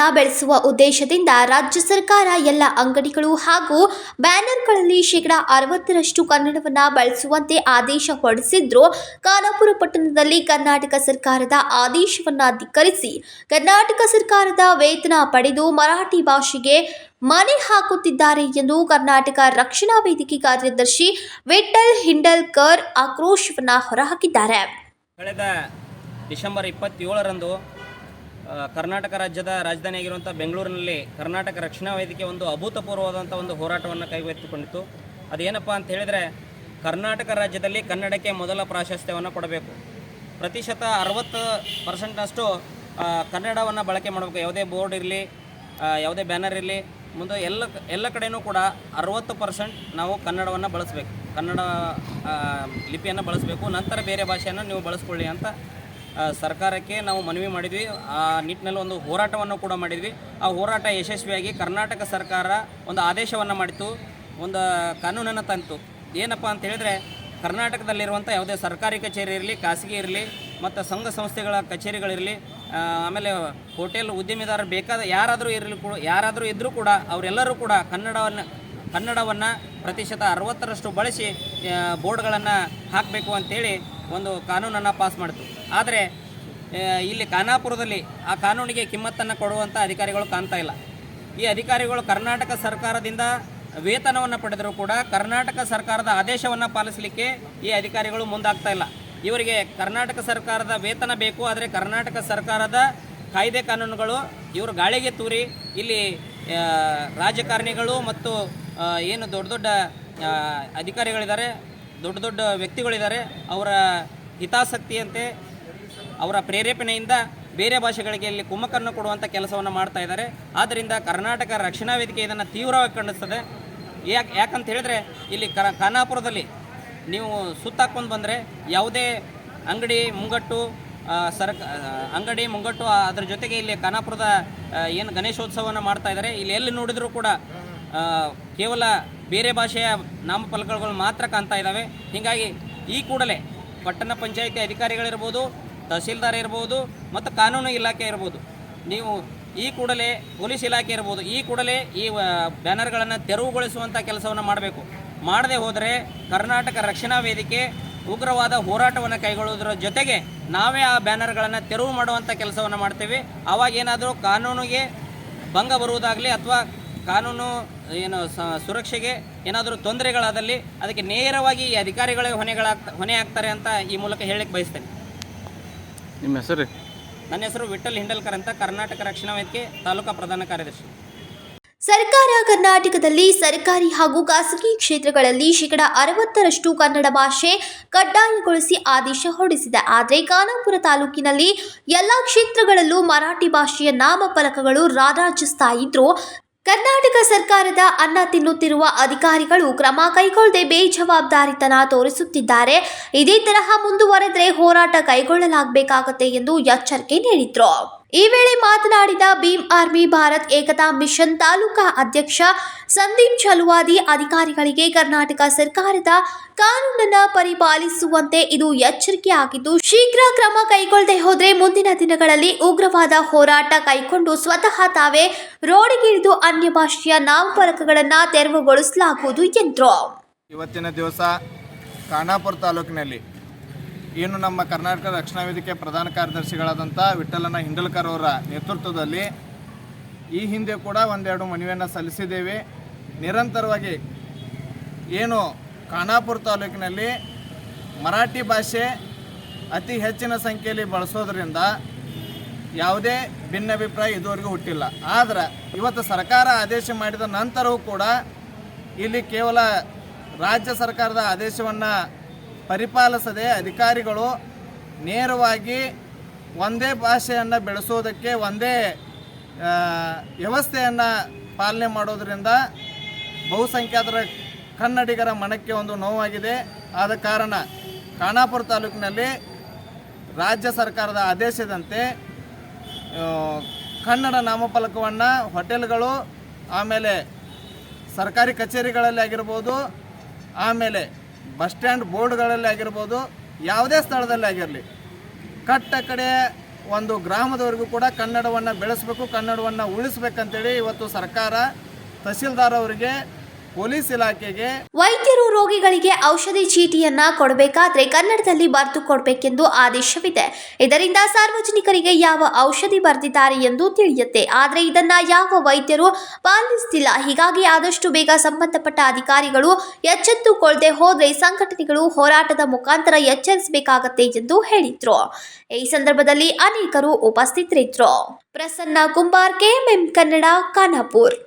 ಕನ್ನಡವನ್ನ ಬೆಳೆಸುವ ಉದ್ದೇಶದಿಂದ ರಾಜ್ಯ ಸರ್ಕಾರ ಎಲ್ಲ ಅಂಗಡಿಗಳು ಹಾಗೂ ಬ್ಯಾನರ್ಗಳಲ್ಲಿ ಶೇಕಡಾ ಅರವತ್ತರಷ್ಟು ಕನ್ನಡವನ್ನು ಬಳಸುವಂತೆ ಆದೇಶ ಹೊರಡಿಸಿದ್ರು. ಖಾನಾಪುರ ಪಟ್ಟಣದಲ್ಲಿ ಕರ್ನಾಟಕ ಸರ್ಕಾರದ ಆದೇಶವನ್ನ ಧಿಕ್ಕರಿಸಿ ಕರ್ನಾಟಕ ಸರ್ಕಾರದ ವೇತನ ಪಡೆದು ಮರಾಠಿ ಭಾಷೆಗೆ ಮನೆ ಹಾಕುತ್ತಿದ್ದಾರೆ ಎಂದು ಕರ್ನಾಟಕ ರಕ್ಷಣಾ ವೇದಿಕೆ ಕಾರ್ಯದರ್ಶಿ ವಿಠಲ್ ಹಿಂಡಲ್ಕರ್ ಆಕ್ರೋಶವನ್ನು ಹೊರಹಾಕಿದ್ದಾರೆ. ಕಳೆದ ಡಿಸೆಂಬರ್ ಇಪ್ಪತ್ತೇಳರಂದು ಕರ್ನಾಟಕ ರಾಜ್ಯದ ರಾಜಧಾನಿಯಾಗಿರುವಂಥ ಬೆಂಗಳೂರಿನಲ್ಲಿ ಕರ್ನಾಟಕ ರಕ್ಷಣಾ ವೇದಿಕೆ ಒಂದು ಅಭೂತಪೂರ್ವವಾದಂಥ ಒಂದು ಹೋರಾಟವನ್ನು ಕೈಗೆತ್ತಿಕೊಂಡಿತ್ತು. ಅದೇನಪ್ಪ ಅಂತ ಹೇಳಿದರೆ, ಕರ್ನಾಟಕ ರಾಜ್ಯದಲ್ಲಿ ಕನ್ನಡಕ್ಕೆ ಮೊದಲ ಪ್ರಾಶಸ್ತ್ಯವನ್ನು ಕೊಡಬೇಕು. ಪ್ರತಿಶತ ಅರವತ್ತು ಪರ್ಸೆಂಟ್ನಷ್ಟು ಕನ್ನಡವನ್ನು ಬಳಕೆ ಮಾಡಬೇಕು. ಯಾವುದೇ ಬೋರ್ಡ್ ಇರಲಿ ಯಾವುದೇ ಬ್ಯಾನರ್ ಇರಲಿ, ಮುಂದೆ ಎಲ್ಲ ಎಲ್ಲ ಕಡೆಯೂ ಕೂಡ ಅರವತ್ತು ಪರ್ಸೆಂಟ್ ನಾವು ಕನ್ನಡವನ್ನು ಬಳಸಬೇಕು. ಕನ್ನಡ ಲಿಪಿಯನ್ನು ಬಳಸಬೇಕು. ನಂತರ ಬೇರೆ ಭಾಷೆಯನ್ನು ನೀವು ಬಳಸ್ಕೊಳ್ಳಿ ಅಂತ ಸರ್ಕಾರಕ್ಕೆ ನಾವು ಮನವಿ ಮಾಡಿದ್ವಿ. ಆ ನಿಟ್ಟಿನಲ್ಲಿ ಒಂದು ಹೋರಾಟವನ್ನು ಕೂಡ ಮಾಡಿದ್ವಿ. ಆ ಹೋರಾಟ ಯಶಸ್ವಿಯಾಗಿ ಕರ್ನಾಟಕ ಸರ್ಕಾರ ಒಂದು ಆದೇಶವನ್ನು ಮಾಡಿತು ಒಂದು ಕಾನೂನನ್ನು ತಂತು. ಏನಪ್ಪ ಅಂತ ಹೇಳಿದ್ರೆ ಕರ್ನಾಟಕದಲ್ಲಿರುವಂಥ ಯಾವುದೇ ಸರ್ಕಾರಿ ಕಚೇರಿ ಇರಲಿ, ಖಾಸಗಿ ಇರಲಿ, ಮತ್ತು ಸಂಘ ಸಂಸ್ಥೆಗಳ ಕಚೇರಿಗಳಿರಲಿ ಆಮೇಲೆ ಹೋಟೆಲ್ ಉದ್ಯಮಿದಾರರು ಬೇಕಾದ ಯಾರಾದರೂ ಇರಲಿ ಕೂಡ, ಯಾರಾದರೂ ಇದ್ದರೂ ಕೂಡ ಅವರೆಲ್ಲರೂ ಕೂಡ ಕನ್ನಡವನ್ನು ಕನ್ನಡವನ್ನು ಪ್ರತಿಶತ ಅರವತ್ತರಷ್ಟು ಬಳಸಿ ಬೋರ್ಡ್ಗಳನ್ನು ಹಾಕಬೇಕು ಅಂತೇಳಿ ಒಂದು ಕಾನೂನನ್ನು ಪಾಸ್ ಮಾಡಿತು. ಆದರೆ ಇಲ್ಲಿ ಖಾನಾಪುರದಲ್ಲಿ ಆ ಕಾನೂನಿಗೆ ಕಿಮ್ಮತ್ತನ್ನು ಕೊಡುವಂಥ ಅಧಿಕಾರಿಗಳು ಕಾಣ್ತಾ ಇಲ್ಲ. ಈ ಅಧಿಕಾರಿಗಳು ಕರ್ನಾಟಕ ಸರ್ಕಾರದಿಂದ ವೇತನವನ್ನು ಪಡೆದರೂ ಕೂಡ ಕರ್ನಾಟಕ ಸರ್ಕಾರದ ಆದೇಶವನ್ನು ಪಾಲಿಸಲಿಕ್ಕೆ ಈ ಅಧಿಕಾರಿಗಳು ಮುಂದಾಗ್ತಾ ಇಲ್ಲ. ಇವರಿಗೆ ಕರ್ನಾಟಕ ಸರ್ಕಾರದ ವೇತನ ಬೇಕು, ಆದರೆ ಕರ್ನಾಟಕ ಸರ್ಕಾರದ ಕಾಯ್ದೆ ಕಾನೂನುಗಳು ಇವರು ಗಾಳಿಗೆ ತೂರಿ, ಇಲ್ಲಿ ರಾಜಕಾರಣಿಗಳು ಮತ್ತು ಏನು ದೊಡ್ಡ ದೊಡ್ಡ ಅಧಿಕಾರಿಗಳಿದ್ದಾರೆ ದೊಡ್ಡ ದೊಡ್ಡ ವ್ಯಕ್ತಿಗಳಿದ್ದಾರೆ. ಅವರ ಹಿತಾಸಕ್ತಿಯಂತೆ, ಅವರ ಪ್ರೇರೇಪಣೆಯಿಂದ ಬೇರೆ ಭಾಷೆಗಳಿಗೆ ಇಲ್ಲಿ ಕುಮ್ಮಕ್ಕನ್ನು ಕೊಡುವಂಥ ಕೆಲಸವನ್ನು ಮಾಡ್ತಾ ಇದ್ದಾರೆ. ಆದ್ದರಿಂದ ಕರ್ನಾಟಕ ರಕ್ಷಣಾ ವೇದಿಕೆ ಇದನ್ನು ತೀವ್ರವಾಗಿ ಖಂಡಿಸ್ತದೆ. ಯಾಕೆ, ಯಾಕಂತ ಹೇಳಿದ್ರೆ, ಇಲ್ಲಿ ಕರ, ಖಾನಾಪುರದಲ್ಲಿ ನೀವು ಸುತ್ತಾಕೊಂಡು ಬಂದರೆ ಯಾವುದೇ ಅಂಗಡಿ ಮುಂಗಟ್ಟು ಸರ್ಕ ಅಂಗಡಿ ಮುಂಗಟ್ಟು ಅದರ ಜೊತೆಗೆ ಇಲ್ಲಿ ಖಾನಾಪುರದ ಏನು ಗಣೇಶೋತ್ಸವವನ್ನು ಮಾಡ್ತಾ ಇದ್ದಾರೆ. ಇಲ್ಲಿ ಎಲ್ಲಿ ನೋಡಿದರೂ ಕೂಡ ಕೇವಲ ಬೇರೆ ಭಾಷೆಯ ನಾಮಫಲಕಗಳು ಮಾತ್ರ ಕಾಣ್ತಾ ಇದ್ದಾವೆ ಹೀಗಾಗಿ ಈ ಕೂಡಲೇ ಪಟ್ಟಣ ಪಂಚಾಯಿತಿ ಅಧಿಕಾರಿಗಳಿರ್ಬೋದು, ತಹಸೀಲ್ದಾರ್ ಇರ್ಬೋದು ಮತ್ತು ಕಾನೂನು ಇಲಾಖೆ ಇರ್ಬೋದು, ನೀವು ಈ ಕೂಡಲೇ ಪೊಲೀಸ್ ಇಲಾಖೆ ಇರ್ಬೋದು, ಈ ಕೂಡಲೇ ಈ ಬ್ಯಾನರ್ಗಳನ್ನು ತೆರವುಗೊಳಿಸುವಂಥ ಕೆಲಸವನ್ನು ಮಾಡಬೇಕು. ಮಾಡದೆ ಹೋದರೆ ಕರ್ನಾಟಕ ರಕ್ಷಣಾ ವೇದಿಕೆ ಉಗ್ರವಾದ ಹೋರಾಟವನ್ನು ಕೈಗೊಳ್ಳುವುದರ ಜೊತೆಗೆ ನಾವೇ ಆ ಬ್ಯಾನರ್ಗಳನ್ನು ತೆರವು ಮಾಡುವಂಥ ಕೆಲಸವನ್ನು ಮಾಡ್ತೇವೆ. ಆವಾಗೇನಾದರೂ ಕಾನೂನಿಗೆ ಭಂಗ ಬರುವುದಾಗಲಿ ಅಥವಾ ಕಾನೂನು ಏನು ಸುರಕ್ಷೆಗೆ ಏನಾದರೂ ತೊಂದರೆಗಳಾದಲ್ಲಿ ಅದಕ್ಕೆ ನೇರವಾಗಿ ಈ ಅಧಿಕಾರಿಗಳೇ ಹೊಣೆಗಳಾಗ್ತ ಹೊಣೆ ಆಗ್ತಾರೆ ಅಂತ ಈ ಮೂಲಕ ಹೇಳಕ್ಕೆ ಬಯಸ್ತೇನೆ. ನಿಮ್ಮ ಹೆಸರು? ನನ್ನ ಹೆಸರು ವಿಠಲ್ ಹಿಂಡಲ್ಕರ್ ಅಂತ ಕರ್ನಾಟಕ ರಕ್ಷಣಾ ವೇದಿಕೆ ತಾಲೂಕಾ ಪ್ರಧಾನ ಕಾರ್ಯದರ್ಶಿ. ಸರ್ಕಾರ ಕರ್ನಾಟಕದಲ್ಲಿ ಸರ್ಕಾರಿ ಹಾಗೂ ಖಾಸಗಿ ಕ್ಷೇತ್ರಗಳಲ್ಲಿ ಶೇಕಡ ಅರವತ್ತರಷ್ಟು ಕನ್ನಡ ಭಾಷೆ ಕಡ್ಡಾಯಗೊಳಿಸಿ ಆದೇಶ ಹೊರಡಿಸಿದೆ. ಆದರೆ ಖಾನಾಪುರ ತಾಲೂಕಿನಲ್ಲಿ ಎಲ್ಲ ಕ್ಷೇತ್ರಗಳಲ್ಲೂ ಮರಾಠಿ ಭಾಷೆಯ ನಾಮಫಲಕಗಳು ರಾರಾಜಿಸ್ತಾ ಇದ್ರು ಕರ್ನಾಟಕ ಸರ್ಕಾರದ ಅನ್ನ ತಿನ್ನುತ್ತಿರುವ ಅಧಿಕಾರಿಗಳು ಕ್ರಮ ಕೈಗೊಳ್ಳದೆ ಬೇಜವಾಬ್ದಾರಿತನ ತೋರಿಸುತ್ತಿದ್ದಾರೆ. ಇದೇ ತರಹ ಮುಂದುವರೆದರೆ ಹೋರಾಟ ಕೈಗೊಳ್ಳಲಾಗಬೇಕಾಗತ್ತೆ ಎಂದು ಎಚ್ಚರಿಕೆ ನೀಡಿದ್ರು. ಈ ವೇಳೆ ಮಾತನಾಡಿದ ಭೀಮ್ ಆರ್ಮಿ ಭಾರತ್ ಏಕತಾ ಮಿಷನ್ ತಾಲೂಕಾ ಅಧ್ಯಕ್ಷ ಸಂದೀಪ್ ಚಲುವಾದಿ ಅಧಿಕಾರಿಗಳಿಗೆ ಕರ್ನಾಟಕ ಸರ್ಕಾರದ ಕಾನೂನನ್ನು ಪರಿಪಾಲಿಸುವಂತೆ ಇದು ಎಚ್ಚರಿಕೆ ಆಗಿದ್ದು ಶೀಘ್ರ ಕ್ರಮ ಕೈಗೊಳ್ಳದೆ ಹೋದರೆ ಮುಂದಿನ ದಿನಗಳಲ್ಲಿ ಉಗ್ರವಾದ ಹೋರಾಟ ಕೈಕೊಂಡು ಸ್ವತಃ ತಾವೇ ರೋಡಿಗಿಳಿದು ಅನ್ಯ ಭಾಷೆಯ ನಾಮಫಲಕಗಳನ್ನು ತೆರವುಗೊಳಿಸಲಾಗುವುದು ಎಂದರು. ಇವತ್ತಿನ ದಿವಸ ಖಾನಾಪುರ ತಾಲೂಕಿನಲ್ಲಿ ಏನು ನಮ್ಮ ಕರ್ನಾಟಕ ರಕ್ಷಣಾ ವೇದಿಕೆ ಪ್ರಧಾನ ಕಾರ್ಯದರ್ಶಿಗಳಾದಂಥ ವಿಠಲನ ಹಿಂಡಲ್ಕರ್ ಅವರ ನೇತೃತ್ವದಲ್ಲಿ ಈ ಹಿಂದೆ ಕೂಡ ಒಂದೆರಡು ಮನವಿಯನ್ನು ಸಲ್ಲಿಸಿದ್ದೇವೆ. ನಿರಂತರವಾಗಿ ಏನು ಖಾನಾಪುರ ತಾಲೂಕಿನಲ್ಲಿ ಮರಾಠಿ ಭಾಷೆ ಅತಿ ಹೆಚ್ಚಿನ ಸಂಖ್ಯೆಯಲ್ಲಿ ಬಳಸೋದ್ರಿಂದ ಯಾವುದೇ ಭಿನ್ನಾಭಿಪ್ರಾಯ ಇದುವರೆಗೂ ಹುಟ್ಟಿಲ್ಲ. ಆದರೆ ಇವತ್ತು ಸರ್ಕಾರ ಆದೇಶ ಮಾಡಿದ ನಂತರವೂ ಕೂಡ ಇಲ್ಲಿ ಕೇವಲ ರಾಜ್ಯ ಸರ್ಕಾರದ ಆದೇಶವನ್ನು ಪರಿಪಾಲಿಸದೆ ಅಧಿಕಾರಿಗಳು ನೇರವಾಗಿ ಒಂದೇ ಭಾಷೆಯನ್ನು ಬೆಳೆಸೋದಕ್ಕೆ, ಒಂದೇ ವ್ಯವಸ್ಥೆಯನ್ನು ಪಾಲನೆ ಮಾಡೋದರಿಂದ ಬಹುಸಂಖ್ಯಾತರ ಕನ್ನಡಿಗರ ಮನಕ್ಕೆ ಒಂದು ನೋವಾಗಿದೆ. ಆದ ಕಾರಣ ಖಾನಾಪುರ ತಾಲೂಕಿನಲ್ಲಿ ರಾಜ್ಯ ಸರ್ಕಾರದ ಆದೇಶದಂತೆ ಕನ್ನಡ ನಾಮಫಲಕವನ್ನು ಹೋಟೆಲ್ಗಳು, ಆಮೇಲೆ ಸರ್ಕಾರಿ ಕಚೇರಿಗಳಲ್ಲಿ ಆಗಿರ್ಬೋದು, ಆಮೇಲೆ ಬಸ್ ಸ್ಟ್ಯಾಂಡ್ ಬೋರ್ಡ್ಗಳಲ್ಲಿ ಆಗಿರ್ಬೋದು ಯಾವುದೇ ಸ್ಥಳದಲ್ಲಿ ಆಗಿರಲಿ. ಕಟ್ಟ ಕಡೆ ಒಂದು ಗ್ರಾಮದವರೆಗೂ ಕೂಡ ಕನ್ನಡವನ್ನು ಬೆಳೆಸಬೇಕು, ಕನ್ನಡವನ್ನು ಉಳಿಸ್ಬೇಕಂತೇಳಿ ಇವತ್ತು ಸರ್ಕಾರ ತಹಸೀಲ್ದಾರ್ ಅವರಿಗೆ ಪೊಲೀಸ್ ಇಲಾಖೆಗೆ ವೈದ್ಯರು ರೋಗಿಗಳಿಗೆ ಔಷಧಿ ಚೀಟಿಯನ್ನ ಕೊಡಬೇಕಾದ್ರೆ ಕನ್ನಡದಲ್ಲಿ ಬರೆದು ಕೊಡಬೇಕೆಂದು ಆದೇಶವಿದೆ. ಇದರಿಂದ ಸಾರ್ವಜನಿಕರಿಗೆ ಯಾವ ಔಷಧಿ ಬರೆದಿದ್ದಾರೆ ಎಂದು ತಿಳಿಯುತ್ತೆ. ಆದರೆ ಇದನ್ನ ಯಾವ ವೈದ್ಯರು ಪಾಲಿಸ್ತಿಲ್ಲ. ಹೀಗಾಗಿ ಆದಷ್ಟು ಬೇಗ ಸಂಬಂಧಪಟ್ಟ ಅಧಿಕಾರಿಗಳು ಎಚ್ಚೆತ್ತುಕೊಳ್ಳದೆ ಹೋದ್ರೆ ಸಂಘಟನೆಗಳು ಹೋರಾಟದ ಮುಖಾಂತರ ಎಚ್ಚರಿಸಬೇಕಾಗತ್ತೆ ಎಂದು ಹೇಳಿದ್ರು. ಈ ಸಂದರ್ಭದಲ್ಲಿ ಅನೇಕರು ಉಪಸ್ಥಿತರಿದ್ರು. ಪ್ರಸನ್ನ ಕುಂಬಾರ್, ಕೆಎಂಎಂ ಕನ್ನಡ, ಖಾನಾಪುರ್.